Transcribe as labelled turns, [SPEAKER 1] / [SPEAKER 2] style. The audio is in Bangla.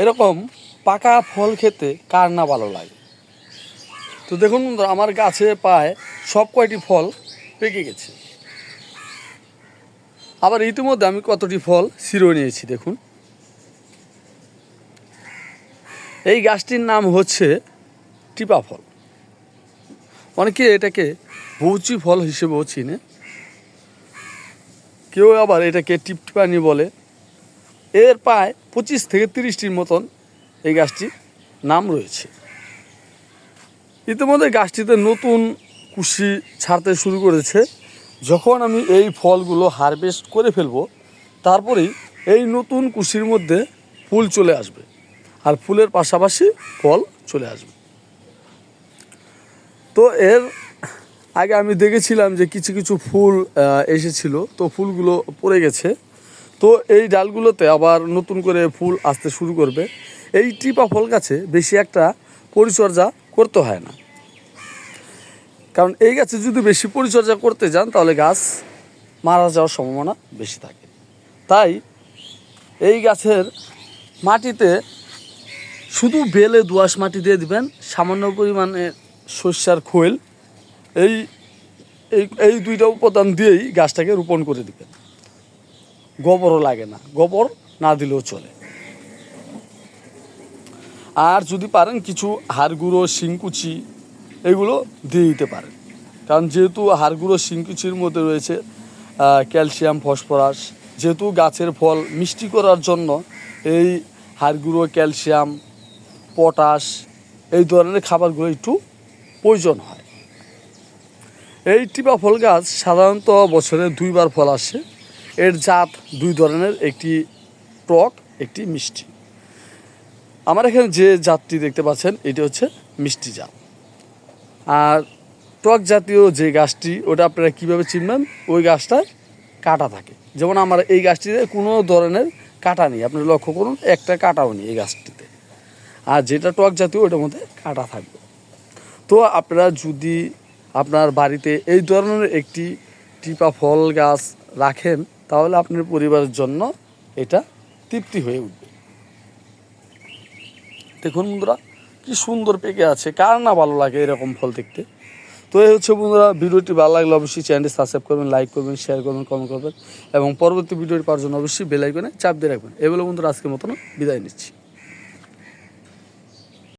[SPEAKER 1] এরকম পাকা ফল খেতে কার না ভালো লাগে? তো দেখুন আমার গাছে পায় সব কয়টি ফল পেকে গেছে। আবার ইতিমধ্যে আমি কতটি ফল ছিঁড়ে নিয়েছি, দেখুন। এই গাছটির নাম হচ্ছে টিপা ফল। অনেকে এটাকে বৌচি ফল হিসেবেও চিনে। কেউ আবার এটাকে টিপটিপানি বলে। এর প্রায় পঁচিশ থেকে তিরিশটির মতন এই গাছটির নাম রয়েছে। ইতিমধ্যে গাছটিতে নতুন কুশি ছাড়তে শুরু করেছে। যখন আমি এই ফলগুলো হারভেস্ট করে ফেলব, তারপরেই এই নতুন কুশির মধ্যে ফুল চলে আসবে আর ফুলের পাশাপাশি ফল চলে আসবে। তো এর আগে আমি দেখেছিলাম যে কিছু কিছু ফুল এসেছিল। তো ফুলগুলো পড়ে গেছে। তো এই ডালগুলোতে আবার নতুন করে ফুল আসতে শুরু করবে। এই টিপা ফল গাছে বেশি একটা পরিচর্যা করতে হয় না। কারণ এই গাছে যদি বেশি পরিচর্যা করতে যান, তাহলে গাছ মারা যাওয়ার সম্ভাবনা বেশি থাকে। তাই এই গাছের মাটিতে শুধু বেলে দোআঁশ মাটি দিয়ে দিবেন, সামান্য পরিমাণে সর্ষার খোল, এই এই দুইটা উপাদান দিয়েই গাছটাকে রোপণ করে দিবেন। গোবরও লাগে না, গোবর না দিলেও চলে। আর যদি পারেন কিছু হাড় গুঁড়ো, শিংকুচি এগুলো দিয়ে দিতে পারেন। কারণ যেহেতু হাড় গুঁড়ো, শিংকুচির মধ্যে রয়েছে ক্যালসিয়াম, ফসফরাস, যেহেতু গাছের ফল মিষ্টি করার জন্য এই হাড় গুঁড়ো, ক্যালসিয়াম, পটাশ এই ধরনের খাবারগুলো একটু প্রয়োজন হয়। এই টিপা ফল গাছ সাধারণত বছরে দুইবার ফল আসে। এর জাত দুই ধরনের, একটি টক, একটি মিষ্টি। আমার এখানে যে জাতটি দেখতে পাচ্ছেন, এটি হচ্ছে মিষ্টি জাত। আর টক জাতীয় যে গাছটি, ওটা আপনারা কীভাবে চিনবেন? ওই গাছটায় কাটা থাকে। যেমন আমার এই গাছটিতে কোনো ধরনের কাটা নেই। আপনি লক্ষ্য করুন, একটা কাটাও নেই এই গাছটিতে। আর যেটা টক জাতীয়, ওটার মধ্যে কাটা থাকবে। তো আপনারা যদি আপনার বাড়িতে এই ধরনের একটি টিপা ফল গাছ রাখেন তাহলে আপনার পরিবারের জন্য এটা তৃপ্তি হয়ে উঠবে। দেখুন বন্ধুরা, কি সুন্দর পেকে আছে, কার না ভালো লাগে এরকম ফল দেখতে। তো এই হচ্ছে বন্ধুরা, ভিডিওটি ভালো লাগলে অবশ্যই চ্যানেলটি সাবস্ক্রাইব করবেন লাইক করবেন শেয়ার করবেন কমেন্ট করবেন এবং পরবর্তী ভিডিওটি পাওয়ার জন্য অবশ্যই বেলাইকনে চাপ দিয়ে রাখবেন। এগুলো বন্ধুরা, আজকের মতন বিদায় নিচ্ছি।